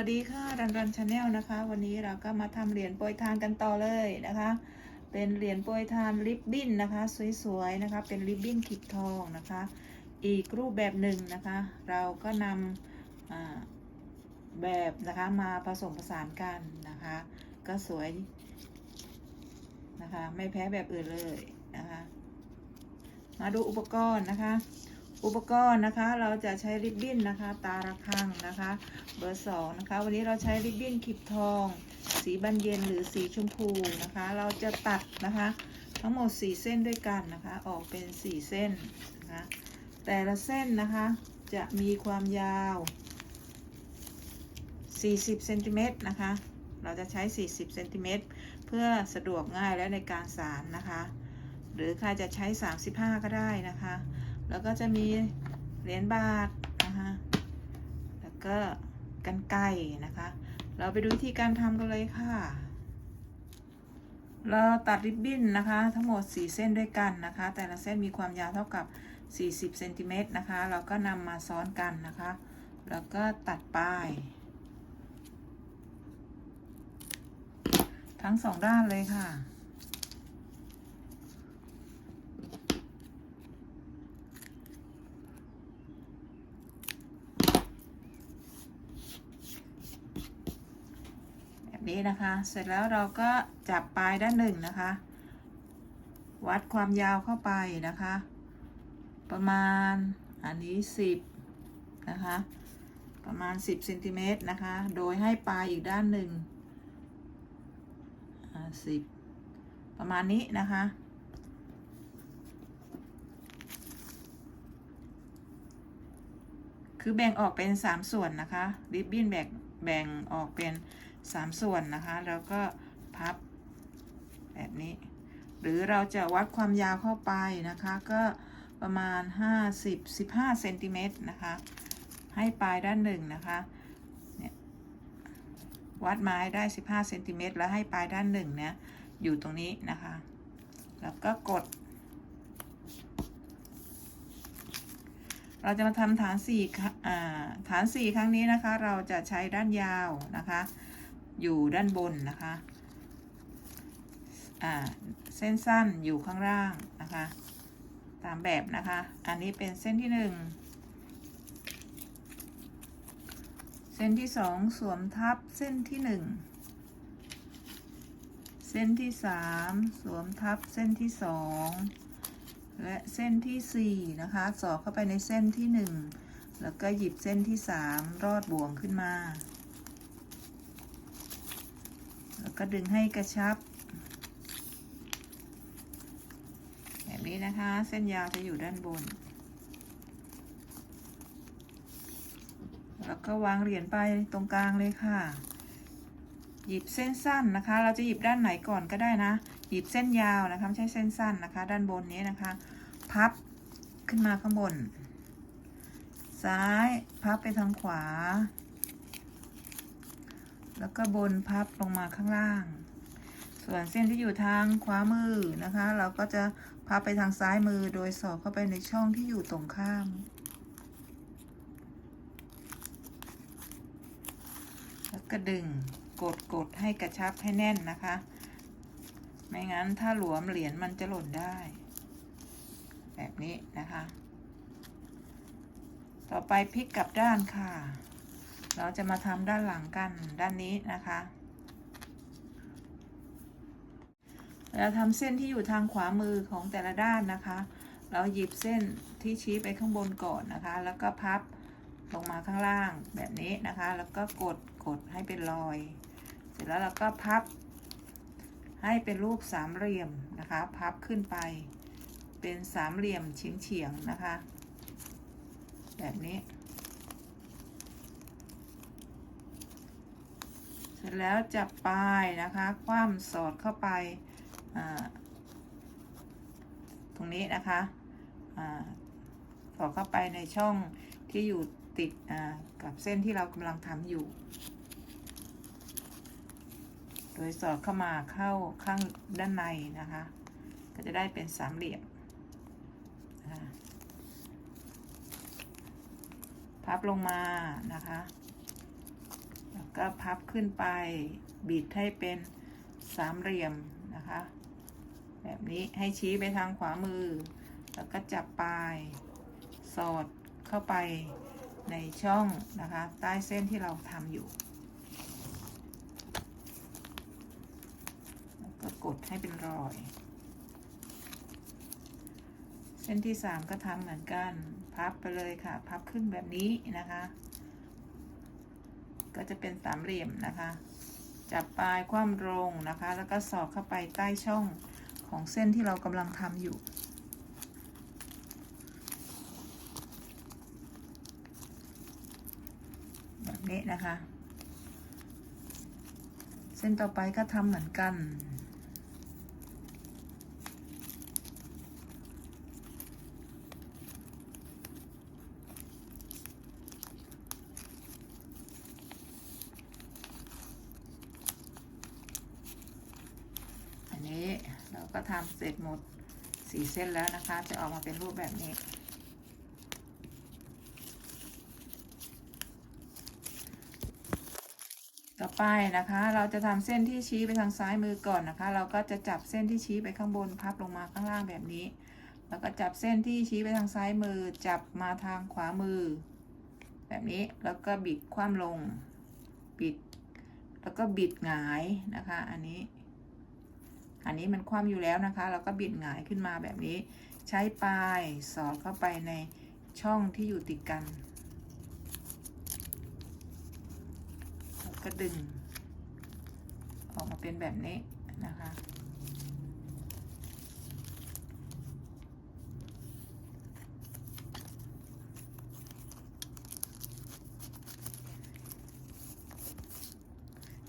วัสดีค่ะรันรันชาแนลนะคะ วันนี้เราก็มาทำเหรียญโปรยทานกันต่อเลยนะคะ เป็นเหรียญโปรยทานริบบิ้นนะคะ สวยๆนะคะ เป็นริบบิ้นขีดทองนะคะ อีกรูปแบบหนึ่งนะคะ เราก็นำอ่าแบบนะคะมาผสมผสานกันนะคะ ก็สวยนะคะ ไม่แพ้แบบอื่นเลยนะคะ มาดูอุปกรณ์นะคะ อุปกรณ์นะคะเราจะใช้ริบบิ้นนะคะ ตาระฆังนะคะ เบอร์สองนะคะ วันนี้เราใช้ริบบิ้นขีบทอง สีบานเย็นหรือสีชมพูนะคะ เราจะตัดนะคะ ทั้งหมด 4 เส้นด้วยกันนะคะ ออกเป็น 4 เส้นนะคะแต่ละเส้นนะคะจะมีความยาว 40เซนติเมตรนะคะ เราจะใช้ 40เซนติเมตรเพื่อสะดวกง่ายและในการสารนะคะ หรือใครจะใช้ 35 ก็ได้นะคะ แล้วก็จะมีเหรียญบาทนะคะแล้วก็กันไก่นะคะ เราไปดูวิธีการทำกันเลยค่ะ เราตัดริบบิ้นนะคะ ทั้งหมด 4 เส้นด้วยกันนะคะ แต่ละเส้นมีความยาวเท่ากับ 40เซนติเมตรนะคะ เราก็นำมาซ้อนกันนะคะ แล้วก็ตัดป้ายทั้งสองด้านเลยค่ะ นี้นะคะ เสร็จแล้วเราก็จับปลายด้านหนึ่งนะคะ วัดความยาวเข้าไปนะคะ ประมาณอันนี้สิบนะคะ ประมาณสิบเซนติเมตรนะคะ โดยให้ปลายอีกด้านหนึ่งสิบประมาณนี้นะคะคือแบ่งออกเป็นสามส่วนนะคะ ริบบิ้นแบ่งแบ่งออกเป็น สามส่วนนะคะ แล้วก็พับแบบนี้ หรือเราจะวัดความยาวเข้าไปนะคะ ก็ประมาณ 50 15เซนติเมตรนะคะ ให้ปลายด้านหนึ่งนะคะเนี่ยวัดไม้ได้ 15เซนติเมตรแล้วให้ปลายด้านหนึ่งเนี่ยอยู่ตรงนี้นะคะ แล้วก็กด เราจะมาทำฐานสี่ฐานสี่ครั้งนี้นะคะ เราจะใช้ด้านยาวนะคะ อยู่ด้านบนนะคะเส้นสั้นอยู่ข้างล่างนะคะ ตามแบบนะคะ อันนี้เป็นเส้นที่หนึ่งเส้นที่สองสวมทับเส้นที่หนึ่งเส้นที่สามสวมทับเส้นที่สองและเส้นที่สี่นะคะ สอดเข้าไปในเส้นที่หนึ่งแล้วก็หยิบเส้นที่สามรอดบ่วงขึ้นมา แล้วก็ดึงให้กระชับ แบบนี้นะคะ เส้นยาวจะอยู่ด้านบน แล้วก็วางเหรียญไปตรงกลางเลยค่ะ หยิบเส้นสั้นนะคะ เราจะหยิบด้านไหนก่อนก็ได้นะ หยิบเส้นยาวนะคะไม่ใช่เส้นสั้นนะคะ ด้านบนนี้นะคะ พับขึ้นมาข้างบน ซ้าย พับไปทางขวา แล้วก็บนพับลงมาข้างล่าง ส่วนเส้นที่อยู่ทางขวามือนะคะ เราก็จะพับไปทางซ้ายมือโดยสอดเข้าไปในช่องที่อยู่ตรงข้ามแล้วก็ดึงกดกดให้กระชับให้แน่นนะคะ ไม่งั้นถ้าหลวมเหรียญมันจะหล่นได้ แบบนี้นะคะ ต่อไปพลิกกลับด้านค่ะ เราจะมาทำด้านหลังกันด้านนี้นะคะเราทำเส้นที่อยู่ทางขวามือของแต่ละด้านนะคะ เราหยิบเส้นที่ชี้ไปข้างบนก่อนนะคะ แล้วก็พับลงมาข้างล่างแบบนี้นะคะ แล้วก็กดกดให้เป็นรอย เสร็จแล้วเราก็พับ ให้เป็นรูปสามเหลี่ยมนะคะ พับขึ้นไป เป็นสามเหลี่ยมเฉียงเฉียงนะคะ แบบนี้ เส ร็จแล้วจับปลายนะคะ คว่ำสอดเข้าไปตรงนี้นะคะสอดเข้าไปในช่องที่อยู่ติดกับเส้นที่เรากำลังทำอยู่ โดยสอดเข้ามาเข้าข้างด้านในนะคะ ก็จะได้เป็นสามเหลี่ยมพับลงมานะคะ ก็พับขึ้นไป บิดให้เป็นสามเหลี่ยมนะคะ แบบนี้ให้ชี้ไปทางขวามือ แล้วก็จับปลาย สอดเข้าไปในช่องนะคะ ใต้เส้นที่เราทำอยู่แล้วก็กดให้เป็นรอย เส้นที่สามก็ทำเหมือนกัน พับไปเลยค่ะ พับขึ้นแบบนี้นะคะ ก็จะเป็นสามเหลี่ยมนะคะ จับปลายคว่ำลงนะคะ แล้วก็สอดเข้าไปใต้ช่องของเส้นที่เรากำลังทำอยู่ แบบนี้นะคะ เส้นต่อไปก็ทำเหมือนกันอันนี้เราก็ทำเส ร็จหมดสี่เส้นแล้วนะคะ จะออกมาเป็นรูปแบบนี้ ต่อไปนะคะ เราจะทำเส้นที่ชี้ไปทางซ้ายมือก่อนนะคะ เราก็จะจับเส้นที่ชี้ไปข้างบนพับลงมาข้างล่างแบบนี้ แล้วก็จับเส้นที่ชี้ไปทางซ้ายมือ จับมาทางขวามือ แบบนี้แล้วก็บิดคว่ำลง บิด แล้วก็บิดหงายนะคะ อันนี้ อันนี้มันคว่ำอยู่แล้วนะคะ เราก็บิดหงายขึ้นมาแบบนี้ ใช้ปลายสอดเข้าไปในช่องที่อยู่ติดกันแล้วก็ดึง ออกมาเป็นแบบนี้นะคะ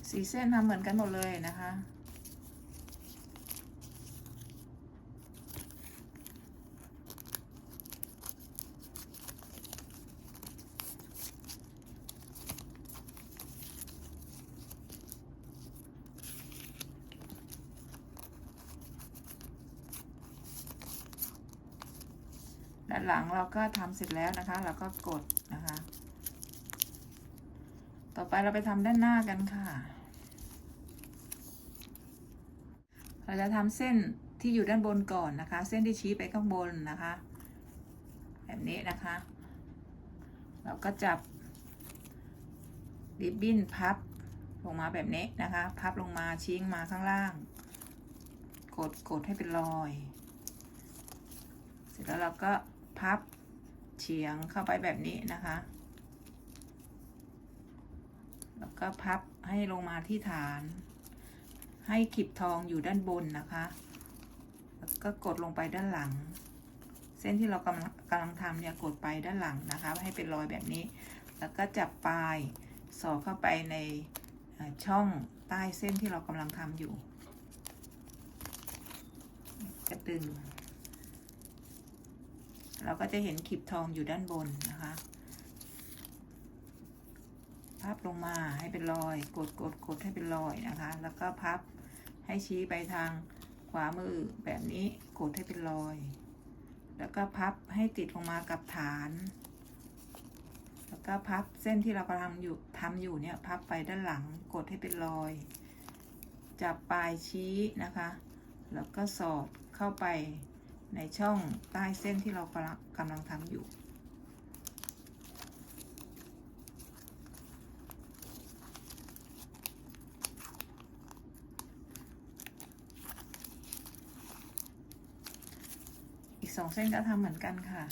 สีเส้นทำเหมือนกันหมดเลยนะคะ ด้านหลังเราก็ทำเสร็จแล้วนะคะ เราก็กดนะคะ ต่อไปเราไปทำด้านหน้ากันค่ะ เราจะทำเส้นที่อยู่ด้านบนก่อนนะคะ เส้นที่ชี้ไปข้างบนนะคะ แบบนี้นะคะ เราก็จับริบบิ้นพับลงมาแบบนี้นะคะ พับลงมาชี้งมาข้างล่าง กดกดให้เป็นรอย เสร็จแล้วเราก็ พับเฉียงเข้าไปแบบนี้นะคะ แล้วก็พับให้ลงมาที่ฐาน ให้ขีบทองอยู่ด้านบนนะคะ แล้วก็กดลงไปด้านหลัง เส้นที่เรากำลังกำลังทำเนี่ยกดไปด้านหลังนะคะ ให้เป็นรอยแบบนี้ แล้วก็จับปลายสอดเข้าไปในช่องใต้เส้นที่เรากำลังทำอยู่กระดึง เราก็จะเห็นขีบทองอยู่ด้านบนนะคะพับลงมาให้เป็นรอย กดกดกดให้เป็นรอยนะคะ แล้วก็พับให้ชี้ไปทางขวามือแบบนี้กดให้เป็นรอย แล้วก็พับให้ติดลงมากับฐาน แล้วก็พับเส้นที่เรากำลังอยู่ทำอยู่เนี่ยพับไปด้านหลังกดให้เป็นรอย จับปลายชี้นะคะ แล้วก็สอดเข้าไป ในช่องใต้เส้นที่เรากำลังทำอยู่ อีกสองเส้นก็ทำเหมือนกันค่ะ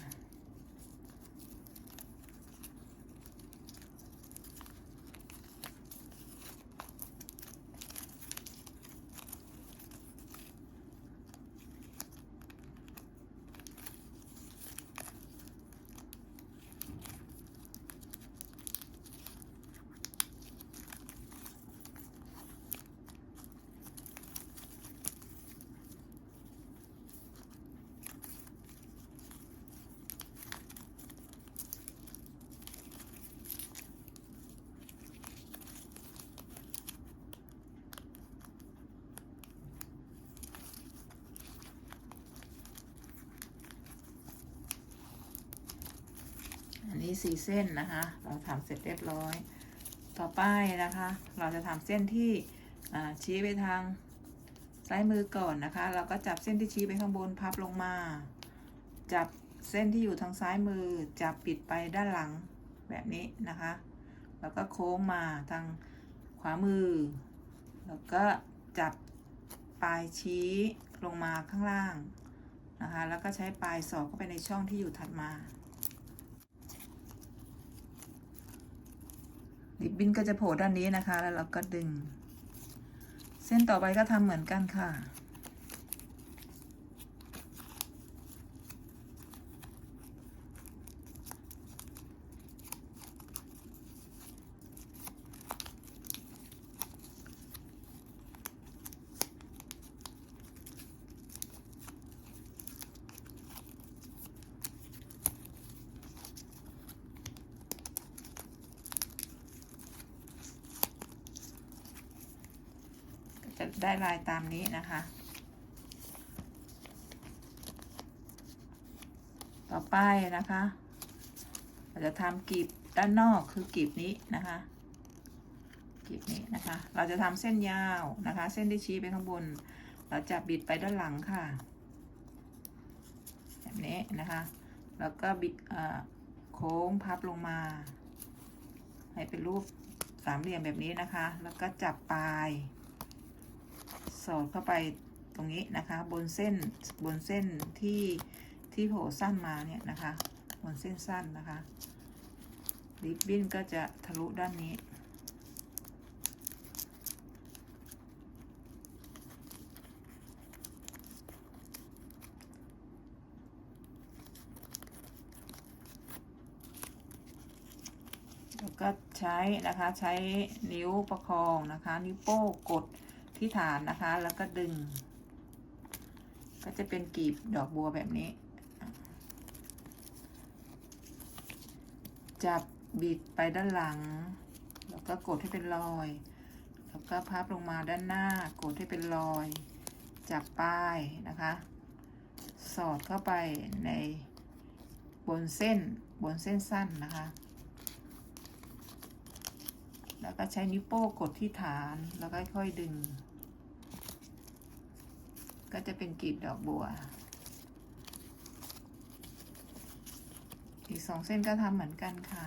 สี่เส้นนะคะ เราทำเสร็จเรียบร้อย ต่อไปนะคะ เราจะทำเส้นที่ชี้ไปทางซ้ายมือก่อนนะคะ เราก็จับเส้นที่ชี้ไปข้างบนพับลงมา จับเส้นที่อยู่ทางซ้ายมือ จับปิดไปด้านหลังแบบนี้นะคะ แล้วก็โค้งมาทางขวามือ แล้วก็จับปลายชี้ลงมาข้างล่างนะคะ แล้วก็ใช้ปลายสอดเข้าไปในช่องที่อยู่ถัดมา ติบบิ้นก็จะโผล่ด้านนี้นะคะ แล้วเราก็ดึง เส้นต่อไปก็ทำเหมือนกันค่ะ จะได้ลายตามนี้นะคะ ต่อไปนะคะเราจะทำกลีบด้านนอกคือกลีบนี้นะคะกลีบนี้นะคะ เราจะทำเส้นยาวนะคะ เส้นที่ชี้ไปข้างบน เราจะบิดไปด้านหลังค่ะ แบบนี้นะคะ แล้วก็บิดโค้งพับลงมา ให้เป็นรูปสามเหลี่ยมแบบนี้นะคะ แล้วก็จับปลาย สอดเข้าไปตรงนี้นะคะ บนเส้นบนเส้นที่ที่โผล่สั้นมาเนี่ยนะคะ บนเส้นสั้นนะคะริบบิ้นก็จะทะลุด้านนี้แล้วก็ใช้นะคะใช้นิ้วประคองนะคะ นิ้วโป้งกด ที่ฐานนะคะ แล้วก็ดึง ก็จะเป็นกลีบดอกบัวแบบนี้ จับบิดไปด้านหลัง แล้วก็กดให้เป็นรอย แล้วก็พับลงมาด้านหน้า กดให้เป็นรอย จับป้ายนะคะ สอดเข้าไปในบนเส้นบนเส้นสั้นนะคะ แล้วก็ใช้นิ้วโป้งกดที่ฐานแล้วก็ค่อยดึง ก็จะเป็นกลีบดอกบัว อีกสองเส้นก็ทำเหมือนกันค่ะ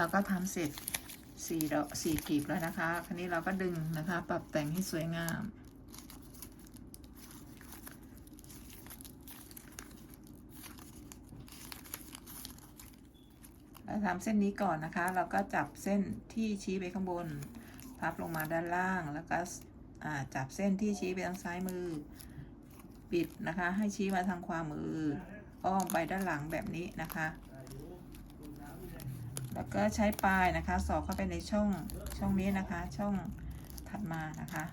เราก็ทำเสร็จสี่ดอกสี่กลีบแล้วนะคะ คราวนี้เราก็ดึงนะคะ ปรับแต่งให้สวยงาม เราทำเส้นนี้ก่อนนะคะ เราก็จับเส้นที่ชี้ไปข้างบน พับลงมาด้านล่าง แล้วก็จับเส้นที่ชี้ไปทางซ้ายมือ ปิดนะคะ ให้ชี้มาทางขวามือ อ้อมไปด้านหลังแบบนี้นะคะ แล้วก็ใช้ปลายนะคะ สอดเข้าไปในช่องช่องนี้นะคะ ช่องถัดมานะคะ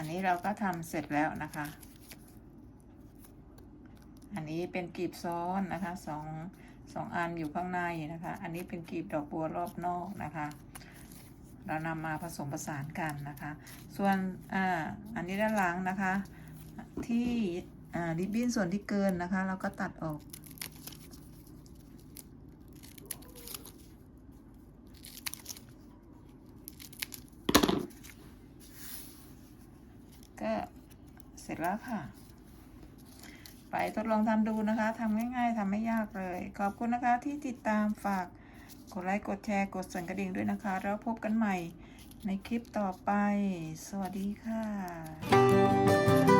อันนี้เราก็ทำเสร็จแล้วนะคะ อันนี้เป็นกลีบซ้อนนะคะสองสองอันอยู่ข้างในนะคะ อันนี้เป็นกลีบดอกบัวรอบนอกนะคะ เรานำมาผสมผสานกันนะคะ ส่วนอ่าอันนี้ด้านหลังนะคะ ที่อ่าริบบิ้นส่วนที่เกินนะคะ เราก็ตัดออกเสร็จ แล้วค่ะ ไปทดลองทำดูนะคะทำง่ายๆทำไม่ยากเลย ขอบคุณนะคะที่ติดตามฝากกดไลค์กดแชร์กดสั่นกระดิ่งด้วยนะคะ แล้วพบกันใหม่ในคลิปต่อไป สวัสดีค่ะ